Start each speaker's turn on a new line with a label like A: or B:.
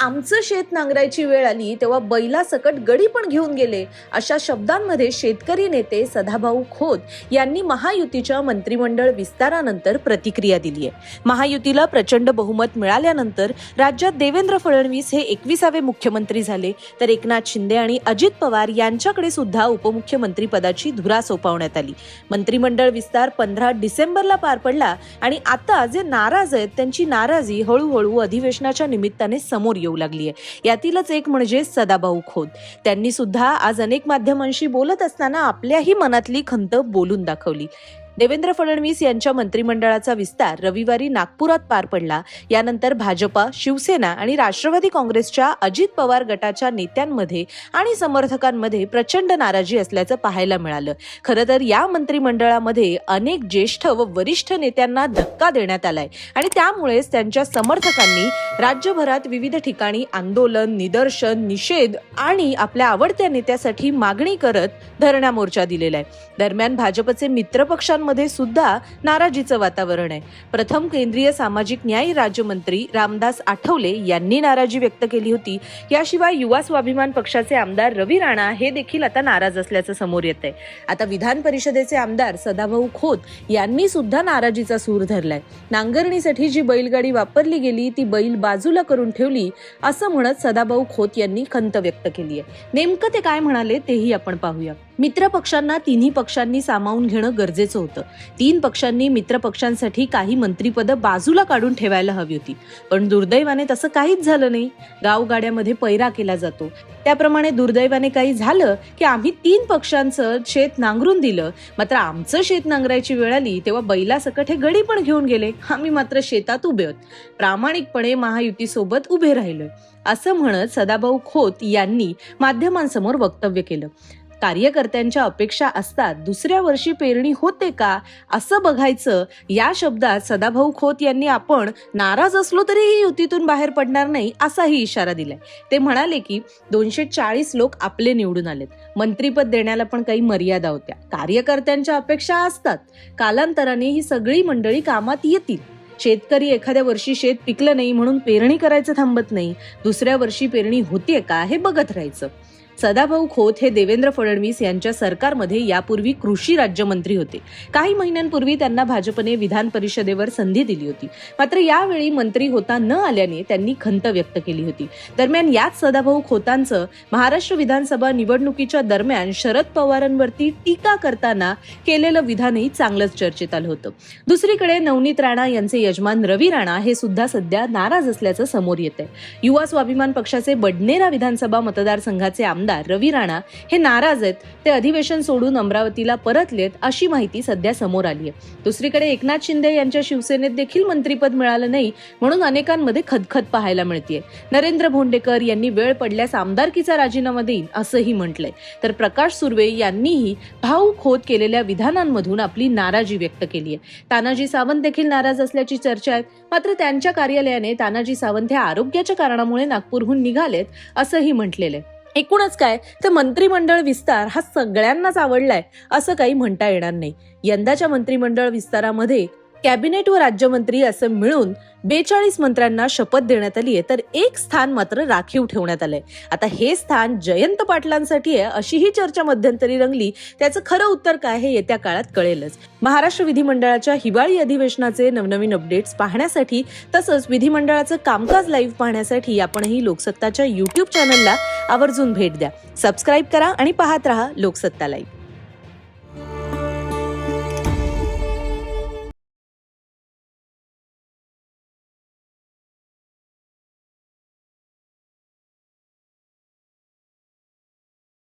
A: आमचं शेत नांगरायची वेळ आली तेव्हा बैला सकट गडी पण घेऊन गेले. अशा शब्दांमध्ये शेतकरी नेते सदाभाऊ खोत यांनी महायुतीच्या मंत्रिमंडळ विस्तारानंतर प्रतिक्रिया दिली आहे महायुतीला प्रचंड बहुमत मिळाल्यानंतर राज्यात देवेंद्र फडणवीस हे एकविसावे मुख्यमंत्री झाले. तर एकनाथ शिंदे आणि अजित पवार यांच्याकडे सुद्धा उपमुख्यमंत्री पदाची धुरा सोपवण्यात आली. मंत्रिमंडळ विस्तार पंधरा डिसेंबरला पार पडला आणि आता जे नाराज आहेत त्यांची नाराजी हळूहळू अधिवेशनाच्या निमित्ताने समोर येऊ लागली आहे यातीलच एक म्हणजे सदाभाऊ खोत. त्यांनी सुद्धा आज अनेक माध्यमांशी बोलत असताना आपल्याही मनातली खंत बोलून दाखवली. देवेंद्र फडणवीस यांच्या मंत्रिमंडळाचा विस्तार रविवारी नागपुरात पार पडला. यानंतर भाजपा शिवसेना आणि राष्ट्रवादी काँग्रेसच्या अजित पवार गटाच्या नेत्यांमध्ये आणि समर्थकांमध्ये प्रचंड नाराजी असल्याचं पाहायला मिळालं. खरं तर या मंत्रिमंडळामध्ये अनेक ज्येष्ठ व वरिष्ठ नेत्यांना धक्का देण्यात आलाय आणि त्यामुळेच त्यांच्या समर्थकांनी राज्यभरात विविध ठिकाणी आंदोलन निदर्शन निषेध आणि आपल्या आवडत्या नेत्यासाठी मागणी करत धरण्या मोर्चा दिलेला आहे. दरम्यान भाजपचे मित्रपक्षांमध्ये सुद्धा नाराजीचं वातावरण आहे. प्रथम केंद्रीय सामाजिक न्याय राज्यमंत्री रामदास आठवले यांनी नाराजी व्यक्त केली होती. याशिवाय युवा स्वाभिमान पक्षाचे आमदार रवी राणा हे देखील आता नाराज असल्याचं समोर येत आहे. आता विधान परिषदेचे आमदार सदाभाऊ खोत यांनी सुद्धा नाराजीचा सूर धरलाय. नांगरणीसाठी जी बैलगाडी वापरली गेली ती बैल बाजूला करून ठेवली असं म्हणत सदाभाऊ खोत यांनी खंत व्यक्त केली आहे. नेमकं ते काय म्हणाले तेही आपण पाहूया. मित्र पक्षांना तिन्ही पक्षांनी सामावून घेणं गरजेचं होतं. तीन पक्षांनी मित्र पक्षांसाठी काही मंत्रीपदं बाजूला काढून ठेवायला हवी होती. पण दुर्दैवाने तसं काहीच झालं नाही. गावगाड्यामध्ये पैरा केला जातो. त्याप्रमाणे दुर्दैवाने काही झालं की आम्ही तीन पक्षांचं शेत नांगरून दिलं. मात्र आमचं शेत नांगरायची वेळ आली तेव्हा बैलासकट हे गडी पण घेऊन गेले. आम्ही मात्र शेतात उभे आहोत. प्रामाणिकपणे महायुतीसोबत उभे राहिलोय. असं म्हणत सदाभाऊ खोत यांनी माध्यमांसमोर वक्तव्य केलं. कार्यकर्त्यांच्या अपेक्षा असतात दुसऱ्या वर्षी पेरणी होते का? असं बघायचं या शब्दात सदाभाऊ खोत यांनी आपण नाराज असलो तरीही युतीतून बाहेर पडणार नाही असाही इशारा दिलाय. ते म्हणाले की दोनशे चाळीस लोक आपले निवडून आलेत. मंत्रीपद देण्याला पण काही मर्यादा होत्या. कार्यकर्त्यांच्या अपेक्षा असतात. कालांतराने ही सगळी मंडळी कामात येतील. शेतकरी एखाद्या वर्षी शेत पिकलं नाही म्हणून पेरणी करायचं थांबत नाही. दुसऱ्या वर्षी पेरणी होतीये का? हे बघत राहायचं. सदाभाऊ खोत हे देवेंद्र फडणवीस यांच्या सरकारमध्ये यापूर्वी कृषी राज्यमंत्री होते. काही महिन्यांपूर्वी त्यांना भाजपने विधान परिषदेवर संधी दिली होती. मात्र यावेळी मंत्री होता न आल्याने त्यांनी खंत व्यक्त केली होती. दरम्यान याच सदाभाऊ खोतांचं महाराष्ट्र विधानसभा निवडणुकीच्या दरम्यान शरद पवारांवरती टीका करताना केलेलं विधानही चांगलंच चर्चेत आलं होतं. दुसरीकडे नवनीत राणा यांचे यजमान रवी राणा हे सुद्धा सध्या नाराज असल्याचं समोर येत आहे युवा स्वाभिमान पक्षाचे बडनेरा विधानसभा मतदारसंघाचे आमदार रवी राणा हे नाराज आहेत. ते अधिवेशन सोडून अमरावतीला परतलेत अशी माहिती सध्या समोर आली आहे. दुसरीकडे एकनाथ शिंदे यांच्या शिवसेनेत देखील मंत्रीपद मिळालं नाही म्हणून अनेकांमध्ये खदखद पाहायला मिळतीये. नरेंद्र भोंडेकर यांनी वेळ पडल्यास आमदारकीचा राजीनामा देईन असंही म्हटलंय. तर प्रकाश सुर्वे यांनीही भाऊ खोद केलेल्या विधानांमधून आपली नाराजी व्यक्त केली आहे तानाजी सावंत देखील नाराज असल्याची चर्चा आहे. मात्र त्यांच्या कार्यालयाने तानाजी सावंत हे आरोग्याच्या कारणामुळे नागपूरहून निघालेत असंही म्हटलेलं आहे. एकूणच काय? तर मंत्रिमंडळ विस्तार हा सगळ्यांनाच आवडलाय असं काही म्हणता येणार नाही. यंदाच्या मंत्रिमंडळ विस्तारामध्ये कॅबिनेट व राज्यमंत्री असं मिळून बेचाळीस मंत्र्यांना शपथ देण्यात आली आहे तर एक स्थान मात्र राखीव ठेवण्यात आलंय. आता हे स्थान जयंत पाटलांसाठी आहे अशीही चर्चा मध्यंतरी रंगली. त्याचं खरं उत्तर काय हे येत्या काळात कळेलच. महाराष्ट्र विधिमंडळाच्या हिवाळी अधिवेशनाचे नवनवीन अपडेट्स पाहण्यासाठी तसंच विधिमंडळाचं कामकाज लाईव्ह पाहण्यासाठी आपणही लोकसत्ताच्या युट्यूब चॅनलला आवर्जून भेट द्या. सबस्क्राईब करा आणि पाहत रहा लोकसत्ता लाईव्ह